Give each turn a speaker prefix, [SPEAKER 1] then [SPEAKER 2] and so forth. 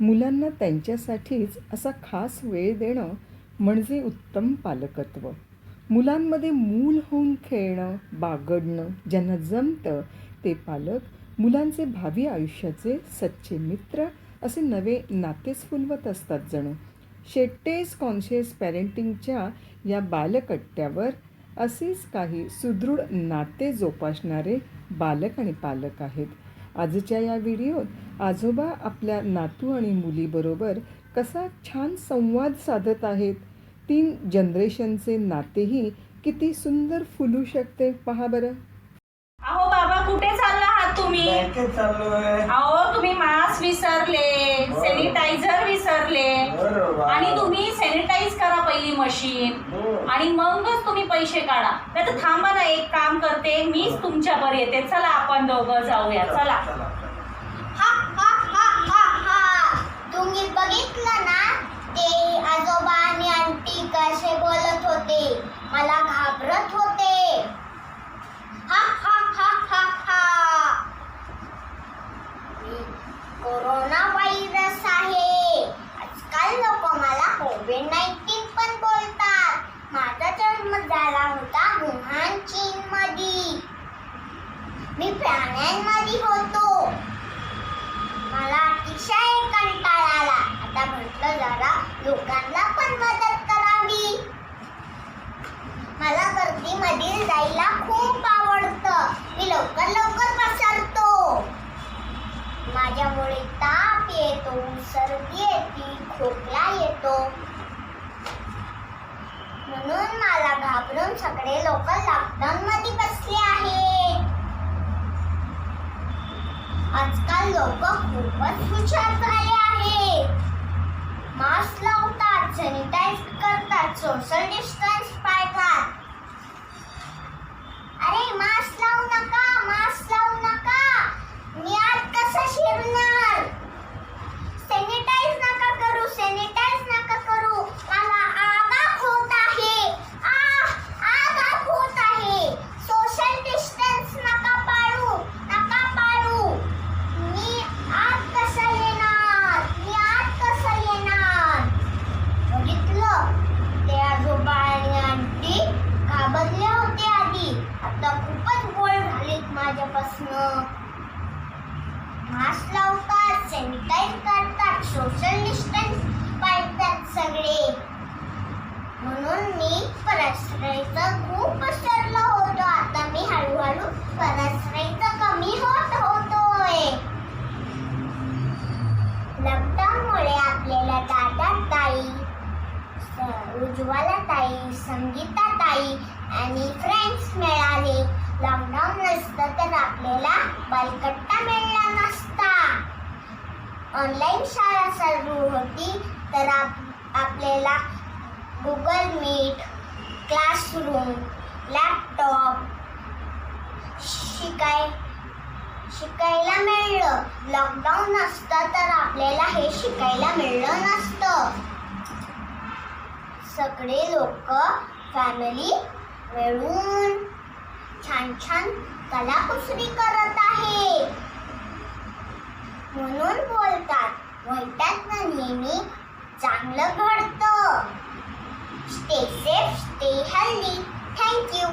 [SPEAKER 1] मुलांना त्यांच्यासाठीच असा खास वेळ देणं म्हणजे उत्तम पालकत्व. मुलांमध्ये मूल होऊन खेळणं बागडणं ज्यांना जमतं ते पालक मुलांचे भावी आयुष्याचे सच्चे मित्र असे नवे नातेच फुलवत असतात जणू. शेट्टेज कॉन्शियस पॅरेंटिंगच्या या बालकट्ट्यावर असेच काही सुदृढ नाते जोपासणारे बालक आणि पालक आहेत. आजच्या या व्हिडिओत आजोबा आपल्या नातू आणि मुलीबरोबर कसा छान संवाद साधत आहेत? तीन जनरेशनचे नातेही किती सुंदर फुलू शकते पहा बरं.
[SPEAKER 2] अहो बाबा कुठे चालला आहात तुम्ही? अहो तुम्ही मास्क विसरले
[SPEAKER 3] हो.
[SPEAKER 2] सॅनिटायझर विसरले. आणि तुम्ही पहिली मशीन
[SPEAKER 3] हो.
[SPEAKER 2] आणि मगच तुम्ही पैसे काढा. नाही तर थांबा ना एक काम करते मीच तुमच्यावर येते. चला आपण दोघं जाऊया. चला
[SPEAKER 4] हा हा हा हा हा तुम्ही बघितलं ना ते आजोबा आणि आंटी कसे बोलत होते मला घाबरत होते हा हा हा हा हा मी कोरोना व्हायरस आहे आजकाल लोक मला कोविड नाईन्टीन पण बोलतात माझा जन्म झाला होता वुहान चीन मध्ये मी प्राण्यांमध्ये होतो. मला अतिशय कंटाळा आला. आता म्हटलं जरा लोकांना पण मदत करावी. मला गर्दीमध्ये जायला खूप आवडतं. मी लवकर लवकर पसरतो. माझ्यामुळे ताप येतो सर्दी येते खोकला येतो. म्हणून मला घाबरून सगळे लोक लॉकडाऊन मध्ये बसले आहेत आजकाल लोक खूपच हुशार झाले आहेत मास्क लावतात सॅनिटाईज करतात सोशल डिस्टन्स पाळतात अरे मास्क लावू नका मास्क लावू नका मी आत कसं शिरणार सॅनिटाईज नका करू सॅनिटाईज नका करू मला आगाख होत आहे आ आगाख होत आहे सोशल डिस्टन्स नका पाळू नका पाळू मी आत कसं येणार मी आत कसं येणार बघितलं ते आजोबा आणि आंटी घाबरले होते आधी आता खूपच गोळ झालेत माझ्यापासनं. मास्क लावतात सॅनिटाईज करतात सोशल डिस्टन्स पाळतात सगळे. म्हणून मी परसरायचं खूप पसरलो होतो. आता मी हळूहळू परसरायचं कमी होत होतोय. लॉकडाऊनमुळे आपल्याला दादा ताई स- उज्ज्वला ताई संगीता ताई आणि फ्रेंड्स मिळाले. लॉकडाऊन नसतं तर आपल्याला बालकट्टा मिळला नसता. ऑनलाईन शाळा सुरू होती तर आप आपल्याला गुगल मीट क्लासरूम लॅपटॉप शिकाय शिकायला मिळलं. लॉकडाऊन नसतं तर आपल्याला हे शिकायला मिळलं नसतं. सगळे लोक फॅमिली मिळून छान छान कलाकुसरी करत आहे. म्हणून बोलतात वाईटातनं नेहमी चांगलं घडतं. Stay safe stay healthy. Thank you